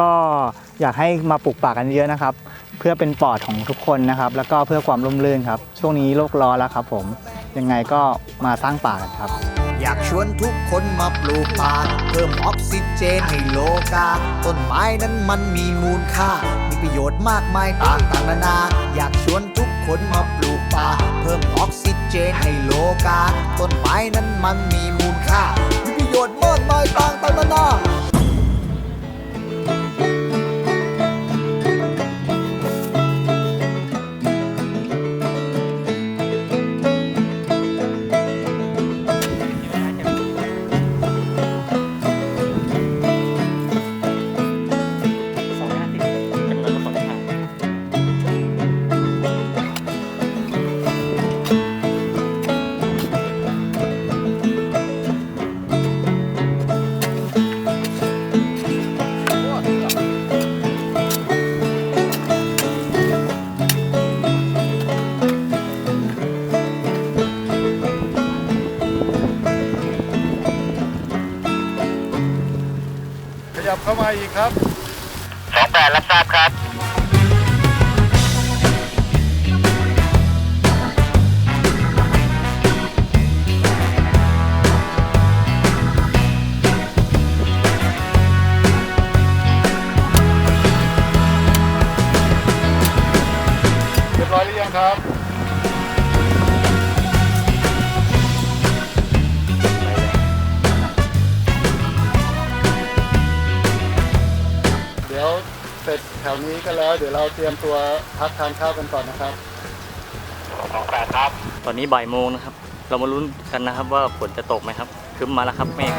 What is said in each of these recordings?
ก็อยากให้มาปลูกป่ากันเยอะนะครับ เพื่อเป็นปอดของทุกคนนะครับ แล้วก็เพื่อความร่มรื่นครับ ช่วงนี้โลกร้อนแล้วครับ ผมยังไงก็มาสร้างป่ากันครับ อยากชวนทุกคนมาปลูกป่าเพิ่มออกซิเจนให้โลกา ต้นไม้นั้นมันมีมูลค่า มีประโยชน์มากมายต่างต่างๆนานา อยากชวนทุกคนมาปลูกป่า เพิ่มออกซิเจนให้โลกา ต้นไม้นั้นมันมีมูลค่า มีประโยชน์มากมายต่างต่างๆนานา นี้ก็แล้ว เดี๋ยวเราเตรียมตัวพักทานข้าวกันก่อนนะครับสองแปดครับ ตอนนี้บ่ายโมงนะครับ เรามาลุ้นกันนะครับว่าฝนจะตกไหมครับ ครึ้มมาแล้วครับเมฆ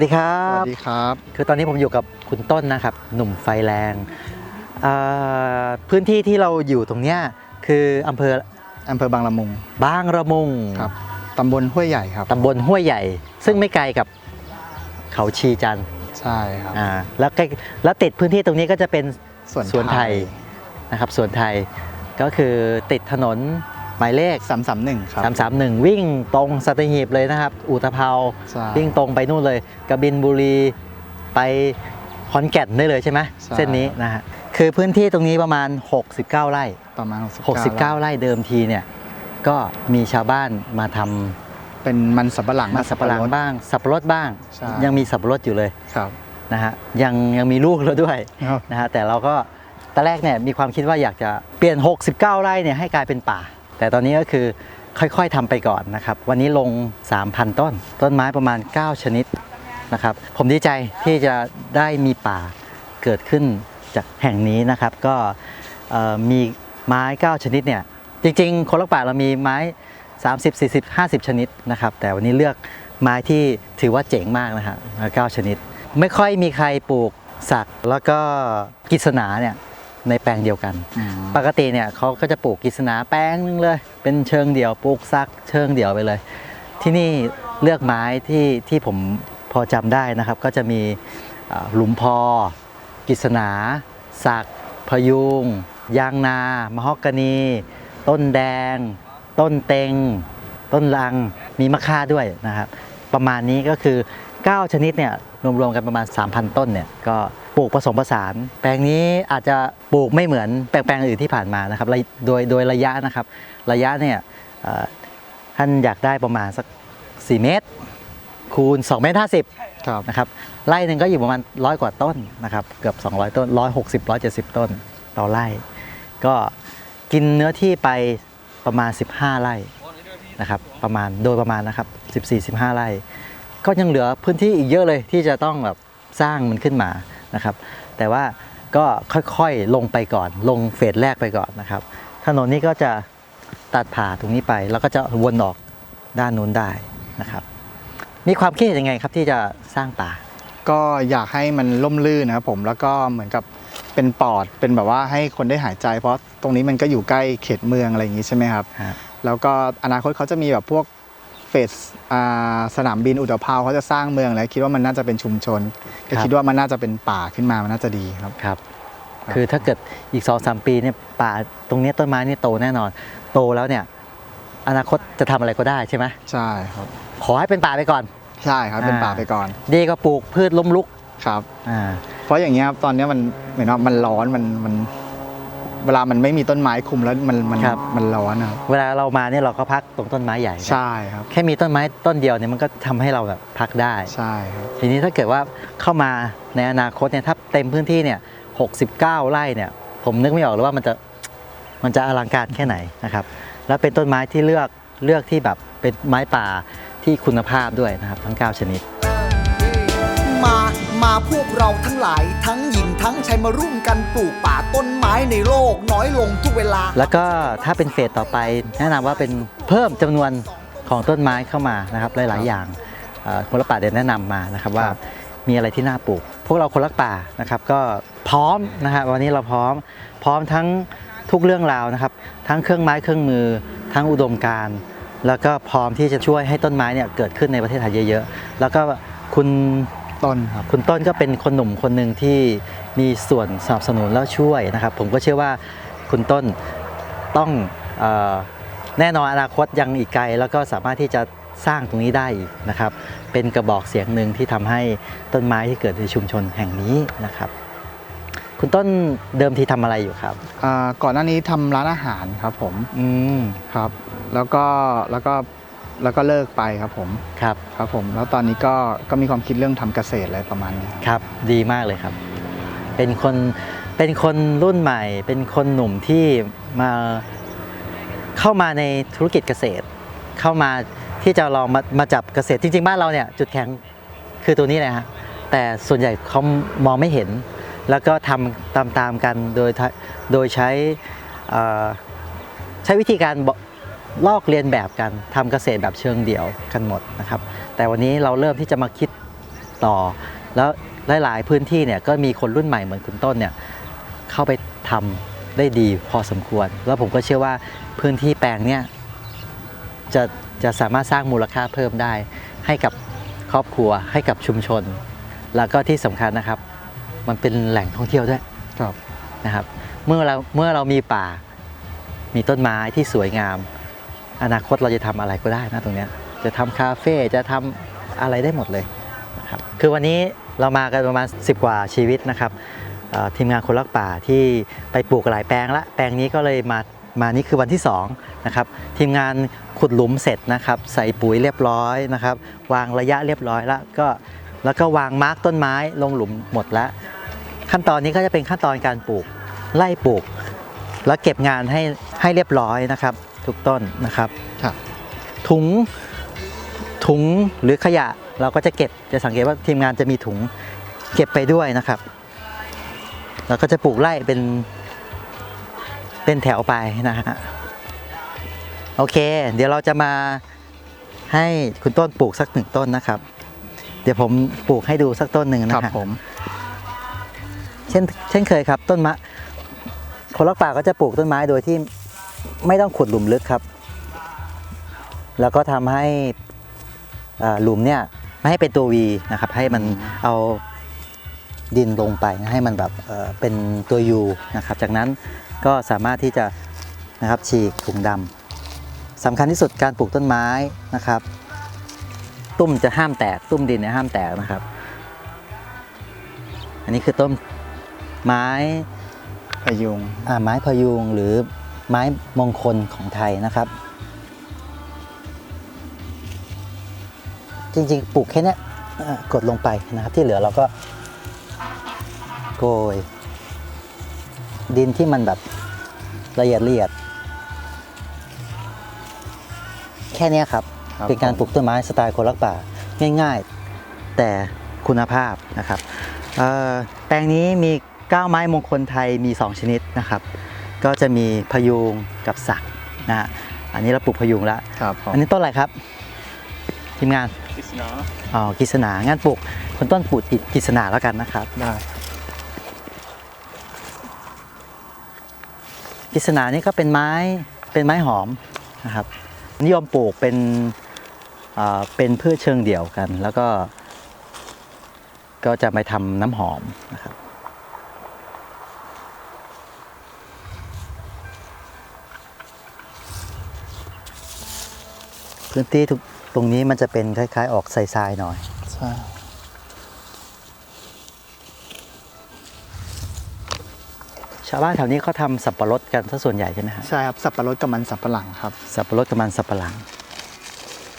สวัสดีครัสวับสดีครับ คือตอนนี้ผมอยู่กับคุณต้นนะครับ หนุ่มไฟแรงเอ่อพื้นที่ที่เราอยู่ตรงเนี้ยคืออำเภออำเภอบางละมุงบางระมุงครับตำบลห้วยใหญ่ครับ ตำบลห้วยใหญ่ ซึ่งไม่ไกลกับเขาชีจันทร์ใช่ครับ อ่าแล้วใกล้แล้วติดพื้นที่ตรงนี้ก็จะเป็นส่วนสวนไทย นะครับสวนไทยก็คือติดถนน หมายเลขสามสามหนึ่งครับ 331 วิ่งตรงสัตหีบเลยนะครับ อุตภเปาใช่วิ่งตรงไปนู่นเลยกบินบุรีไปขอนแก่นได้เลยใช่ไหมใช่ เส้นนี้นะฮะคือพื้นที่ตรงนี้ประมาณ 69 ไร่ ประมาณ 69 69 ไร่เดิมทีเนี่ยก็มีชาวบ้านมาทเป็นมันสับปะหลังำมาสับปะหลังบ้าง สับปะรดบ้าง ใช่ ยังมีสับปะรดอยู่เลยครับ นะฮะยังยังมีลูกแล้วด้วยครับนะฮะแต่เราก็ตอนแรกเนี่ยมีความคิดว่าอยากจะเปลี่ยน 69 ไร่เนี่ยให้กลายเป็นป่า แต่ตอนนี้ก็คือค่อยๆทำไปก่อนนะครับ วันนี้ลง 3,000 ต้น ต้นไม้ประมาณ 9 ชนิดนะครับ ผมดีใจที่จะได้มีป่าเกิดขึ้นจากแห่งนี้นะครับ ก็มีไม้ 9 ชนิดเนี่ย จริง ๆ คนละป่าเรามีไม้ 30 40 50 ชนิดนะครับ แต่วันนี้เลือกไม้ที่ถือว่าเจ๋งมากนะฮะ9ชนิด ไม่ค่อยมีใครปลูกสักแล้วก็กิษณาเนี่ย ในแปลงเดียวกันอืมปกติเนี่ยเขาก็จะปลูกกิษณาแปลงนึงเลย เป็นเชิงเดี่ยวปลูกซักเชิงเดี่ยวไปเลย ที่นี่เลือกไม้ที่ที่ผมพอจำได้นะครับ ก็จะมีอ่าหลุมพอ กิษณาสักพยุง ยางนา มะฮอกกานี ต้นแดง ต้นเต็ง ต้นลัง มีมะค่าด้วยนะครับ ประมาณนี้ก็คือ 9 ชนิดเนี่ย รวมๆกันประมาณ 3,000 ต้นเนี่ยก็ปลูกผสมผสาน แปลงนี้อาจจะปลูกไม่เหมือนแปลงแปลงอื่นที่ผ่านมานะครับระยโดยโดยระยะนะครับ ระยะเนี่ยเอ่อท่านอยากได้ประมาณสัก 4 เมตร คูณ2เมตร50ครับนะครับไร่หนึ่งก็อยู่ประมาณร้อยกว่าต้นนะครับเกือบ 200 ต้น 160 170 ต้นต่อไร่ ก็กินเนื้อที่ไปประมาณ 15 ไร่นะครับประมาณโดยประมาณนะครับ 14-15 ไร่ ก็ยังเหลือพื้นที่อีกเยอะเลยที่จะต้องแบบสร้างมันขึ้นมานะครับ แต่ว่าก็ค่อยๆลงไปก่อน ลงเฟสแรกไปก่อนนะครับ ถนนนี้ก็จะตัดผ่าตรงนี้ไป แล้วก็จะวนออกด้านนู้นได้นะครับ มีความคิดเห็นยังไงครับที่จะสร้างป่า ก็อยากให้มันล่มลื่นนะครับผมแล้วก็เหมือนกับเป็นปอดเป็นแบบว่าให้คนได้หายใจ เพราะตรงนี้มันก็อยู่ใกล้เขตเมืองอะไรอย่างนี้ใช่ไหมครับฮะแล้วก็อนาคตเขาจะมีแบบพวก เฟสอ่าสนามบินอุตภาวเขาจะสร้างเมืองแล้วคิดว่ามันน่าจะเป็นชุมชนก็คิดว่ามันน่าจะเป็นป่าขึ้นมามันน่าจะดีครับครับครับคือถ้าเกิดอีก2อสปีเนี่ยป่าตรงเนี้ยต้นไม้นี่โตแน่นอน โตแล้วเนี่ย อนาคตจะทำอะไรก็ได้ใช่ไหมใช่ครับ ขอให้เป็นป่าไปก่อน ใช่ครับเป็นอ่าป่าไปก่อน ดีกว่าปลูกพืชล้มลุกครับอ่าเพราะอย่างเงี้ยครับตอนเนี้ยมันเหมือนว่ามันร้อนมันมัน เวลามันไม่มีต้นไม้คุมแล้วมันมันครับ มันร้อนนะครับเวลาเรามาเนี่ยเราก็พักตรงต้นไม้ใหญ่นะใช่ครับ แค่มีต้นไม้ต้นเดียวเนี่ยมันก็ทำให้เราแบบพักได้ ใช่ครับ ทีนี้ถ้าเกิดว่าเข้ามาในอนาคตเนี่ยถ้าเต็มพื้นที่เนี่ย69 ไร่เนี่ย ผมนึกไม่ออกเลยว่ามันจะมันจะอลังการแค่ไหนนะครับ แล้วเป็นต้นไม้ที่เลือกเลือกที่แบบเป็นไม้ป่าที่คุณภาพด้วยนะครับ ทั้ง 9 ชนิด มา มาพวกเราทั้งหลายทั้งหญิง ทั้งชายมาร่วมกันปลูกป่าต้นไม้ในโลกน้อยลงทุกเวลา แล้วก็ถ้าเป็นเฟสต่อไป แนะนำว่าเป็นเพิ่มจำนวนของต้นไม้เข้ามานะครับหลาย ๆ อย่างเอ่อคนละป่าเดี๋ยวแนะนำมานะครับว่าครับมีอะไรที่น่าปลูก พวกเราคนละป่านะครับก็พร้อมนะครับวันนี้เราพร้อม พร้อมทั้งทุกเรื่องราวนะครับ ทั้งเครื่องไม้เครื่องมือ ทั้งอุดมการณ์แล้วก็พร้อมที่จะช่วยให้ต้นไม้เนี่ยเกิดขึ้นในประเทศไทยเยอะ ๆ แล้วก็คุณ ต้นครับ คุณต้นก็เป็นคนหนุ่มคนหนึ่งที่มีส่วนสนับสนุนแล้วช่วยนะครับ ผมก็เชื่อว่าคุณต้นต้องเออแน่นอนอนาคตยังอีกไกล แล้วก็สามารถที่จะสร้างตรงนี้ได้อีกนะครับ เป็นกระบอกเสียงหนึ่งที่ทำให้ต้นไม้ที่เกิดในชุมชนแห่งนี้นะครับ คุณต้นเดิมทีทำอะไรอยู่ครับอ่าก่อนหน้านี้ทำร้านอาหารครับผมอืมครับ แล้วก็แล้วก็ แล้วก็เลิกไปครับผมครับครับผม แล้วตอนนี้ก็ก็มีความคิดเรื่องทำเกษตรอะไรประมาณนี้ครับครับ ดีมากเลยครับ เป็นคนเป็นคนรุ่นใหม่ เป็นคนหนุ่มที่มาเข้ามาในธุรกิจเกษตร เข้ามาที่จะลองมามาจับเกษตรจริง ๆ บ้านเราเนี่ยจุดแข็งคือตัวนี้แหละฮะแต่ส่วนใหญ่เขามองไม่เห็น แล้วก็ทำตามๆกันโดยทะโดยใช้เอ่อใช้วิธีการบอก ลอกเรียนแบบกันทำเกษตรแบบเชิงเดี่ยวกันหมดนะครับ แต่วันนี้เราเริ่มที่จะมาคิดต่อ แล้วหลาย ๆ พื้นที่เนี่ยก็มีคนรุ่นใหม่เหมือนคุณต้นเนี่ยเข้าไปทำได้ดีพอสมควร แล้วผมก็เชื่อว่าพื้นที่แปลงเนี่ยจะจะสามารถสร้างมูลค่าเพิ่มได้ ให้กับครอบครัวให้กับชุมชน แล้วก็ที่สำคัญนะครับ มันเป็นแหล่งท่องเที่ยวด้วยครับนะครับ เมื่อเราเมื่อเรามีป่ามีต้นไม้ที่สวยงาม อนาคตเราจะทำอะไรก็ได้นะตรงเนี้ยจะทำคาเฟ่จะทำอะไรได้หมดเลยนะครับคือวันนี้เรามากันประมาณ 10 กว่าชีวิตนะครับทีมงานคนรักป่าที่ไปปลูกหลายแปลงละแปลงนี้ก็เลยมามานี่คือวันที่2นะครับทีมงานขุดหลุมเสร็จนะครับ ใส่ปุ๋ยเรียบร้อยนะครับ วางระยะเรียบร้อยแล้วก็แล้วก็วางมาร์กต้นไม้ลงหลุมหมดแล้ว ขั้นตอนนี้ก็จะเป็นขั้นตอนการปลูกไล่ปลูก แล้วเก็บงานให้ให้เรียบร้อยนะครับ ทุกต้นนะครับครับ ถุงถุงหรือขยะเราก็จะเก็บจะสังเกตว่าทีมงานจะมีถุงเก็บไปด้วยนะครับเราก็จะปลูกไล่เป็นเป็นแถวไปนะฮะโอเค เดี๋ยวเราจะมาให้คุณต้นปลูกสักหนึ่งต้นนะครับ เดี๋ยวผมปลูกให้ดูสักต้นหนึ่งคนะรับฮะผม เช่นเช่นเคยครับต้นมะคนรักป่าก็จะปลูกต้นไม้โดยที่ ไม่ต้องขุดหลุมลึกครับ แล้วก็ทำให้อ่าหลุมเนี่ยไม่ให้เป็นตัววีนะครับ ให้มันเอาดินลงไปให้มันแบบเอ่อเป็นตัวยูนะครับ จากนั้นก็สามารถที่จะนะครับฉีกถุงดำสำคัญที่สุดการปลูกต้นไม้นะครับ ตุ้มจะห้ามแตกตุ้มดินเนี่ยห้ามแตกนะครับ อันนี้คือต้นไม้พยุงอ่าไม้พยุงหรือ ไม้มงคลของไทยนะครับ จริงๆปลูกแค่เนี้ยอ่ากดลงไปนะครับ ที่เหลือเราก็โกย ดินที่มันแบบละเอียดละเอียด แค่เนี้ยครับครับเป็นการผมปลูกต้นไม้สไตล์คนรักป่าง่ายๆ แต่คุณภาพนะครับเอ่อแปลงนี้มี9ไม้มงคลไทยมี 2 ชนิดนะครับ ก็จะมีพยุงกับสักนะฮะอันนี้เราปลูกพยุงแล้วครับผมอันนี้ต้นอะไรครับ ทีมงานคริสนาอ๋อกิษณางั้นปลูกคนต้นปลูกติดกิษณาแล้วกันนะครับ ได้กิษณานี่ก็เป็นไม้เป็นไม้หอมนะครับนิยมปลูกเป็นอ่าเป็นพืชเชิงเดี่ยวกัน แล้วก็ ก็จะไปทำน้ำหอมนะครับ พื้นที่ทุกตรงนี้มันจะเป็นคล้าย ๆ ออกทรายๆหน่อย ใช่ชาวบ้านแถวนี้เขาทำสับปะรดกันซะส่วนใหญ่ใช่ไหมครับใช่ครับสับปะรดกับมันสับปะหลังครับ สับปะรดกับมันสับปะหลัง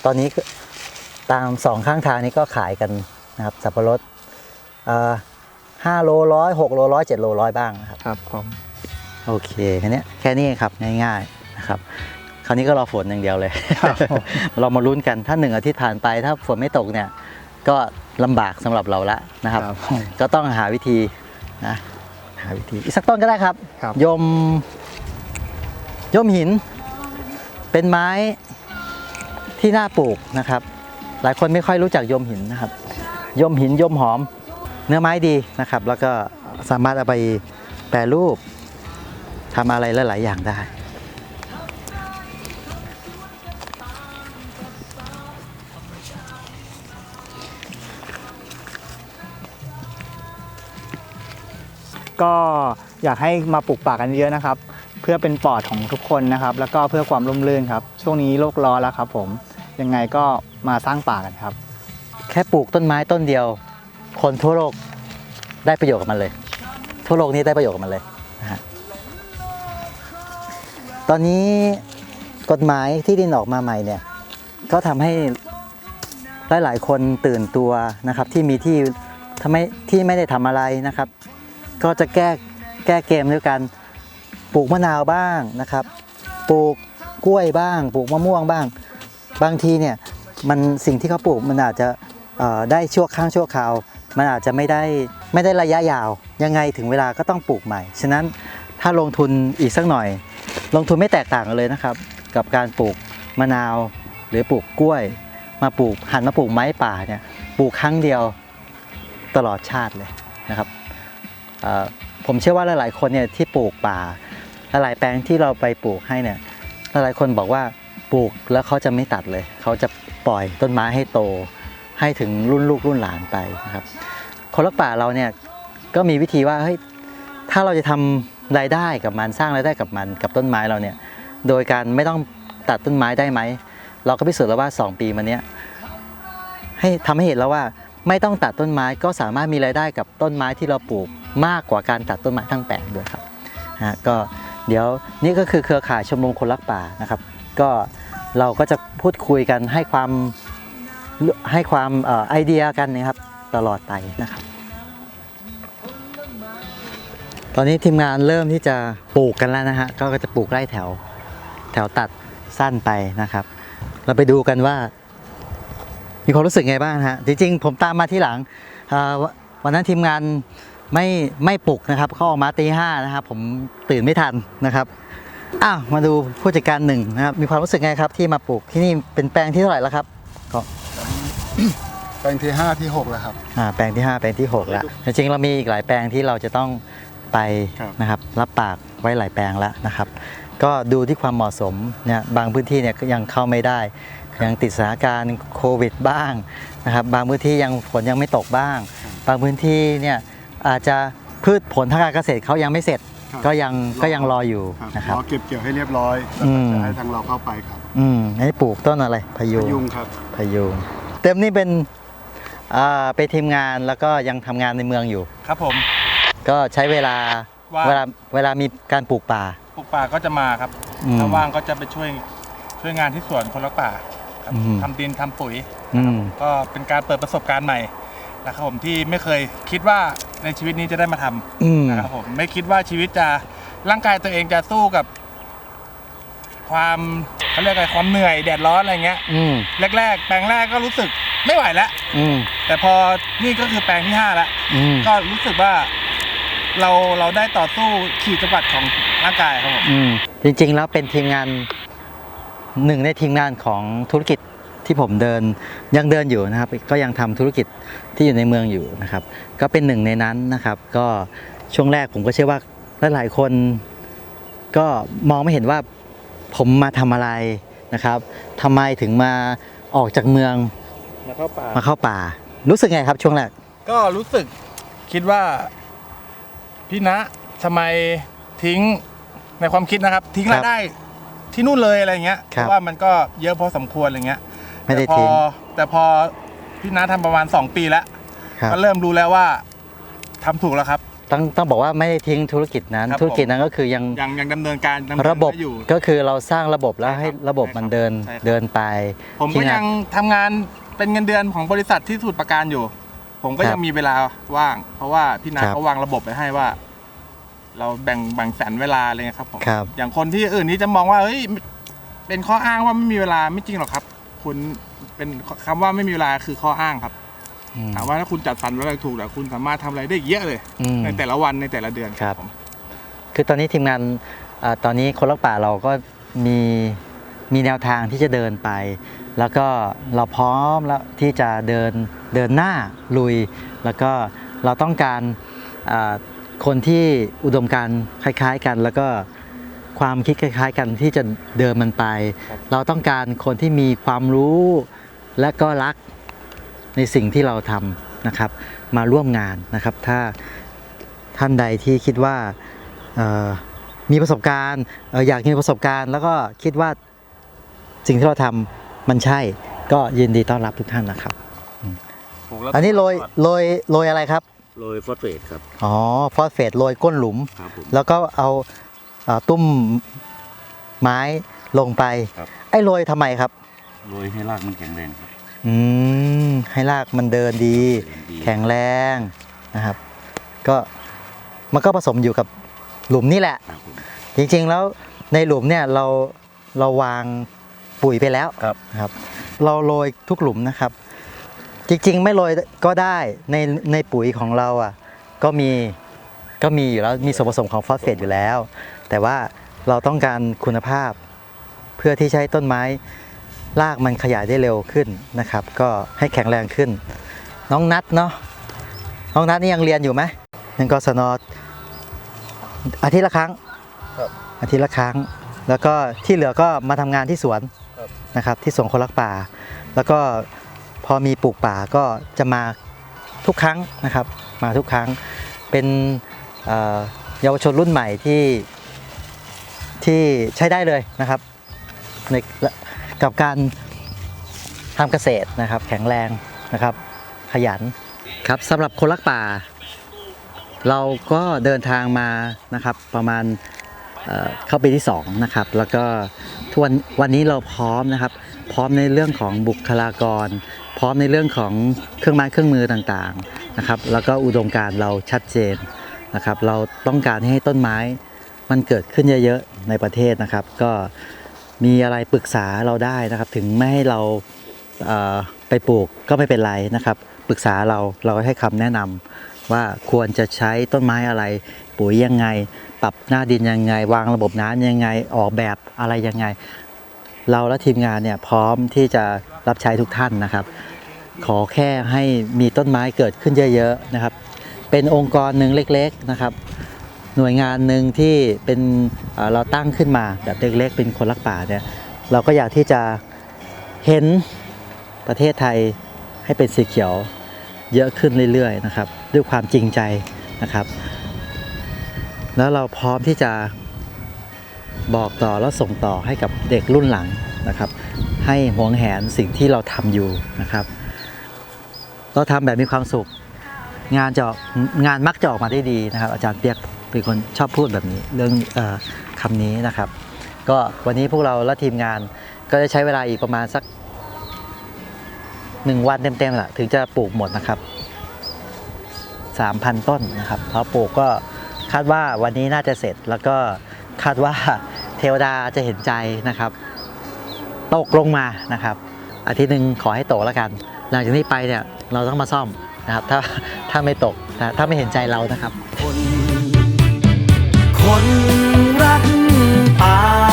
ตอนนี้ก็ตามสองข้างทางนี้ก็ขายกันนะครับ สับปะรดห้าโลร้อยหกโลร้อยเจ็ดโลร้อยบ้างนะครับ ครับผมโอเคแค่เนี้ยแค่นี้ครับง่ายๆนะครับค ราวนี้ก็รอฝนอย่างเดียวเลยครับผมเรามาลุ้นกันถ้าหนึ่งอาทิตย์ผ่านไปถ้าฝนไม่ตกเนี่ย ก็ลำบากสำหรับเราละนะครับครับ ก็ต้องหาวิธีนะหาวิธีอีกสักต้นก็ได้ครับครับ ยมยมหิน เป็นไม้ที่น่าปลูกนะครับ หลายคนไม่ค่อยรู้จักยมหินนะครับ ยมหินยมหอม เนื้อไม้ดีนะครับ แล้วก็สามารถเอาไปแปรรูปทำอะไรหลาย ๆ อย่างได้ ก็อยากให้มาปลูกป่ากันเยอะนะครับ เพื่อเป็นปอดของทุกคนนะครับ แล้วก็เพื่อความร่มรื่นครับ ช่วงนี้โลกร้อนแล้วครับ ผมยังไงก็มาสร้างป่ากันครับ แค่ปลูกต้นไม้ต้นเดียว คนทั่วโลกได้ประโยชน์กับมันเลย ทั่วโลกนี้ได้ประโยชน์กับมันเลยนะฮะตอนนี้กฎหมายที่ดินออกมาใหม่เนี่ยก็ทำให้หลายๆคนตื่นตัวนะครับที่มีที่ทำไมที่ไม่ได้ทำอะไรนะครับ ก็จะแก้แก้เกมด้วยกันปลูกมะนาวบ้างนะครับ ปลูกกล้วยบ้าง ปลูกมะม่วงบ้าง บางทีเนี่ยมันสิ่งที่เขาปลูกมันอาจจะได้ชั่วข้งชั่วคราว มันอาจจะไม่ได้ไม่ได้ระยะยาว ยังไงถึงเวลาก็ต้องปลูกใหม่ ฉะนั้นถ้าลงทุนอีกสักหน่อย ลงทุนไม่แตกต่างกันเลยนะครับ กับการปลูกมะนาว หรือปลูกกล้วย มาปลูกหันมาปลูกไม้ป่าเนี่ยปลูกครั้งเดียวตลอดชาติเลยนะครับ ผมเชื่อว่าหลายๆคนเนี่ยที่ปลูกป่าหลายแปลงที่เราไปปลูกให้เนี่ยหลายคนบอกว่าปลูกแล้วเขาจะไม่ตัดเลย เขาจะปล่อยต้นไม้ให้โต ให้ถึงรุ่นลูกรุ่นหลานไปนะครับคนรักป่าเราเนี่ยก็มีวิธีว่าเฮ้ยถ้าเราจะทำรายได้กับมันสร้างรายได้กับมันกับต้นไม้เราเนี่ยโดยการไม่ต้องตัดต้นไม้ได้ไหมเราก็พิสูจน์แล้วว่า 2 ปีมาเนี้ยให้ทำให้เห็นแล้วว่า ไม่ต้องตัดต้นไม้ก็สามารถมีรายได้กับต้นไม้ที่เราปลูกมากกว่าการตัดต้นไม้ทั้งแปลงด้วยครับฮะก็เดี๋ยวนี่ก็คือเครือข่ายชมรมคนรักป่านะครับ ก็เราก็จะพูดคุยกันให้ความให้ความออไอเดียกันนะครับตลอดไปนะครับ ตอนนี้ทีมงานเริ่มที่จะปลูกกันแล้วนะฮะก็จะปลูกไร่แถว แถวตัดสั้นไปนะครับ เราไปดูกันว่า มีความรู้สึกไงบ้างฮะ จริงๆ ผมตามมาที่หลังเอ่อววันนั้นทีมงานไม่ไม่ปลุกนะครับเขาออกมาตีห้านะครับ ผมตื่นไม่ทันนะครับ อ้าว มาดูผู้จัดการหนึ่งนะครับ มีความรู้สึกไงครับ ที่มาปลูกที่นี่เป็นแปลงที่เท่าไหร่แล้วครับก็แปลงที่ห้าที่หกแล้วครับ อ่า แปลงที่ 5 แปลงที่ 6 แล้ว จริงๆ เรามีอีกหลายแปลงที่เราจะต้องไปครับนะครับ รับปากไว้หลายแปลงแล้วนะครับ ก็ดูที่ความเหมาะสมเนี่ย บางพื้นที่เนี่ยก็ยังเข้าไม่ได้ ยังติดสถานการณ์โควิดบ้างนะครับบางพื้นที่ยังฝนยังไม่ตกบ้าง บางพื้นที่เนี่ยอาจจะพืชผลทางการเกษตรเขายังไม่เสร็จครับก็ยังก็ยังรออยู่ครับนะครับรอเก็บเกี่ยวให้เรียบร้อยแล้วอืก็มจะให้ทางเราเข้าไปครับ อืมให้ปลูกต้นอะไรพะยุพงยุงครับพะยุงเต็มนี่เป็นอ่าเป็นทีมงานแล้วก็ยังทำงานในเมืองอยู่ ครับผม ก็ใช้เวลาว่างเวลาเวลามีการปลูกป่า ปลูกป่าก็จะมาครับอืมถ้าว่างก็จะไปช่วยช่วยงานที่สวนคนรักป่า ครับอืมทำดินทำปุ๋ยอืม ก็เป็นการเปิดประสบการณ์ใหม่นะครับผมที่ไม่เคยคิดว่าในชีวิตนี้จะได้มาทำ อืม นะครับผมไม่คิดว่าชีวิตจะร่างกายตัวเองจะสู้กับ ความเขาเรียกอะไรความเหนื่อยแดดร้อนอะไรเงี้ยอืม แรกๆ แปลงแรกก็รู้สึกไม่ไหวแล้วอืม แต่พอนี่ก็คือแปลงที่ห้าแล้วอืม ก็รู้สึกว่าเราเราได้ต่อสู้ขีดจำกัดของร่างกายครับผม อืม จริงๆ แล้วเป็นทีมงาน หนึ่งในทีมงานของธุรกิจที่ผมเดินยังเดินอยู่นะครับ ก็ยังทำธุรกิจที่อยู่ในเมืองอยู่นะครับ ก็เป็นหนึ่งในนั้นนะครับ ก็ช่วงแรกผมก็เชื่อว่าหลายๆคนก็มองไม่เห็นว่าผมมาทำอะไรนะครับทำไมถึงมาออกจากเมืองมาเข้าป่ามาเข้าป่า รู้สึกไงครับช่วงแรกก็รู้สึกคิดว่าพี่นะทำไมทิ้งในความคิดนะครับ ทิ้งรายได้ ที่นู่นเลยอะไรเงี้ยครับเพราะว่ามันก็เยอะพอสมควรอะไรเงี้ยไม่ได้แต่พอทิ้งแต่พอพี่นะทำประมาณ 2 ปีแล้วครับ ก็เริ่มรู้แล้วว่าทำถูกแล้วครับ ต้องต้องบอกว่าไม่ได้ทิ้งธุรกิจนั้น ครับธุรกิจนั้นก็คือยังยังยังดำเนินการดำเนินระบบได้อยู่ ก็คือเราสร้างระบบแล้วใช่ครับให้ระบบมันเดินใช่ครับ เดินไปผมก็ที่นั่นยังทำงานเป็นเงินเดือนของบริษัทที่สมุดประการอยู่ ผมก็ครับยังมีเวลาว่าง เพราะว่าพี่นาครับ เขาวางระบบไว้ให้ว่า เราแบ่งแบ่งสรรเวลาอะไรเงี้ยครับผมครับ อย่างคนที่อื่นนี่จะมองว่าเฮ้ยเป็นข้ออ้างว่าไม่มีเวลาไม่จริงหรอกครับ คุณเป็นคำว่าไม่มีเวลาคือข้ออ้างครับอืมถามว่าถ้าคุณจัดสรรเวลาถูกแต่คุณสามารถทำอะไรได้อีกเยอะเลยอืมในแต่ละวันในแต่ละเดือนครับผมคือตอนนี้ทีมงานอ่าตอนนี้คนรักป่าเราก็มีมีแนวทางที่จะเดินไป แล้วก็เราพร้อมแล้วที่จะเดินเดินหน้าลุย แล้วก็เราต้องการอ่า คนที่อุดมการณ์คล้าย ๆกัน แล้วก็ความคิดคล้าย ๆ กันที่จะเดินมันไป เราต้องการคนที่มีความรู้และก็รักในสิ่งที่เราทำนะครับ มาร่วมงานนะครับ ถ้าท่านใดที่คิดว่าเอ่อมีประสบการณ์เอ่ออยากมีประสบการณ์ แล้วก็คิดว่าสิ่งที่เราทำมันใช่ ก็ยินดีต้อนรับทุกท่านนะครับ อันนี้โรยโรยโรยอะไรครับ โรยฟอสเฟตครับ อ๋อ ฟอสเฟตโรยก้นหลุม ครับผม แล้วก็เอาเอ่อตุ้มไม้ลงไป ครับ ไอ้โรยทำไมครับ โรยให้รากมันแข็งแรงครับอืม ให้รากมันเดินดีเดินดีแข็งแรงนะครับ ก็มันก็ผสมอยู่กับหลุมนี่แหละ ครับผม จริงๆแล้วในหลุมเนี่ยเราเราวางปุ๋ยไปแล้วครับ นะครับ เราโรยทุกหลุมนะครับ จริงๆ ไม่โรยก็ได้ในในปุ๋ยของเราอะก็มีก็มีอยู่แล้วมีส่วนผสมของฟอสเฟตอยู่แล้ว แต่ว่าเราต้องการคุณภาพ เพื่อที่จะใช้ต้นไม้รากมันขยายได้เร็วขึ้นนะครับ ก็ให้แข็งแรงขึ้น น้องนัดเนาะน้องนัทนี่ยังเรียนอยู่ไหมหนึ่งกศนอาทิตย์ละครั้งครับอาทิตย์ละครั้ง แล้วก็ที่เหลือก็มาทำงานที่สวนครับนะครับที่สวนคนรักป่า แล้วก็ พอมีปลูกป่าก็จะมาทุกครั้งนะครับ มาทุกครั้งเป็นเยาวชนรุ่นใหม่ที่ที่ใช้ได้เลยนะครับในกับการทำเกษตรนะครับ แข็งแรงนะครับ ขยันครับสำหรับคนรักป่า เราก็เดินทางมานะครับประมาณเเข้าปีที่2นะครับแล้วก็ทุกวันวันนี้เราพร้อมนะครับ พร้อมในเรื่องของบุคลากร พร้อมในเรื่องของเครื่องไม้เครื่องมือต่างๆนะครับ แล้วก็อุดมการเราชัดเจนนะครับ เราต้องการให้ต้นไม้มันเกิดขึ้นเยอะๆในประเทศนะครับ ก็มีอะไรปรึกษาเราได้นะครับ ถึงไม่ให้เราเไปปลูกก็ไม่เป็นไรนะครับ ปรึกษาเราเราให้คำแนะนำว่าควรจะใช้ต้นไม้อะไร ปุ๋ยยังไง ปรับหน้าดินยังไง วางระบบน้ำยังไง ออกแบบอะไรยังไง เราและทีมงานเนี่ยพร้อมที่จะ รับใช้ทุกท่านนะครับ ขอแค่ให้มีต้นไม้เกิดขึ้นเยอะๆนะครับ เป็นองค์กรหนึ่งเล็กๆนะครับ หน่วยงานหนึ่งที่เป็นเราตั้งขึ้นมาแบบเล็กๆ เป็นคนรักป่าเนี่ยเราก็อยากที่จะเห็นประเทศไทยให้เป็นสีเขียวเยอะขึ้นเรื่อยๆนะครับ ด้วยความจริงใจนะครับ แล้วเราพร้อมที่จะบอกต่อแล้วส่งต่อให้กับเด็กรุ่นหลัง นะครับ ให้หวงแหนสิ่งที่เราทำอยู่นะครับ เราทำแบบมีความสุข งานจะงานมักจะออกมาได้ดีนะครับ อาจารย์เปียกเป็นคนชอบพูดแบบนี้เรื่องออคำนี้นะครับ ก็วันนี้พวกเราและทีมงานก็จะใช้เวลาอีกประมาณสักหนึ่งวันเต็มๆแหละถึงจะปลูกหมดนะครับ3,000 ต้นนะครับพอปลูกก็คาดว่าวันนี้น่าจะเสร็จแล้วก็คาดว่าเทวดาจะเห็นใจนะครับ ตกลงมานะครับ อาทิตย์หนึ่งขอให้ตกแล้วกัน หลังจากนี้ไปเนี่ยเราต้องมาซ่อมนะครับ ถ้าถ้าไม่ตกถ้าไม่เห็นใจเรานะครับ คนรักปา